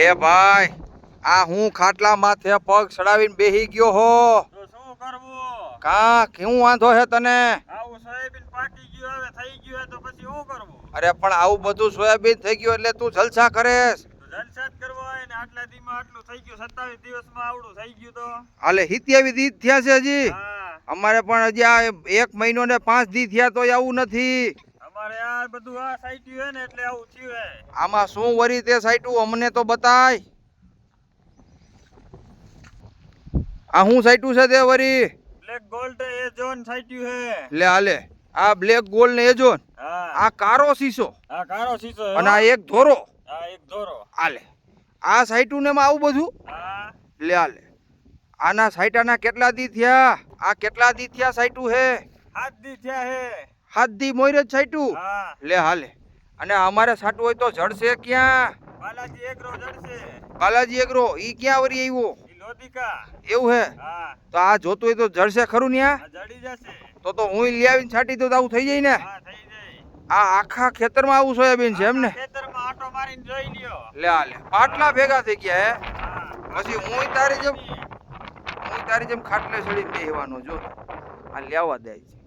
એ ભાઈ આ હું ખાટલા માથે પગ ચડાવીને બેહી ગયો હો. તો શું કરવું? કા કેવું વાંધો છે તને? આવું સોયાબીન પાકી ગયું હવે થઈ ગયું તો પછી શું કરવું? અરે પણ આવું બધું સોયાબીન થઈ ગયું એટલે તું જલસા કરેસ જલસા જ કરવો હોય ને આટલા દીમાં આટલું થઈ ગયું સત્તાવીસ દિવસમાં આવડું થઈ ગયું તો. હાલે સિત્યાવી દી થયા છે હજી. અમારે પણ હજી આ એક મહિનો ને પાંચ દી થયા તો આવું નથી. અમારે આ બધું આ સાઈટ્યું હે ને એટલે આવું થયું હે. આમાં શું વરી તે સાઈટ્યું અમને તો બતાય. આ હું સાઈટ્યું છે તે વરી? બ્લેક ગોલ્ડ એ ઝોન સાઈટ્યું હે. લે હાલે આ બ્લેક ગોલ્ડ ને એ ઝોન આ કારો શીશો. આ કારો શીશો અને આ એક ધોરો. આ એક ધોરો. હાલે આ સાઈટું ને આવું બધું? હા. લે હાલે આના સાઈટાના કેટલા દી થયા? આ કેટલા દી થયા સાઈટું હે? હાથ છે હે. હાથ મોયરે હા. લે હાલે. અને અમારે સાટું હોય તો જડશે ક્યાં? બાલાજી એગ્રો જડશે. બાલાજી એગ્રો ઈ ક્યાં વરી આવ્યો? ઈ લોધિકા. એવું હે? હા. તો આ જોતું હોય તો જડશે ખરું ન્યા? આ જડી જશે. તો તો હું લઈ આવીને છાંટી દઉં તો આવું થઈ જાય ને? હા થઈ જાય. આ આખા ખેતરમાં આવું સોયાબીન છે એમ ને? ખેતરમાં આટો મારીને જોઈ લ્યો. લે હાલે. પાટલા ભેગા થઈ ગયા હે. પછી હું તારી જેમ હું તારી જેમ ખાટલે ચડી બેહવાનો જો. આ લેવા દે છે.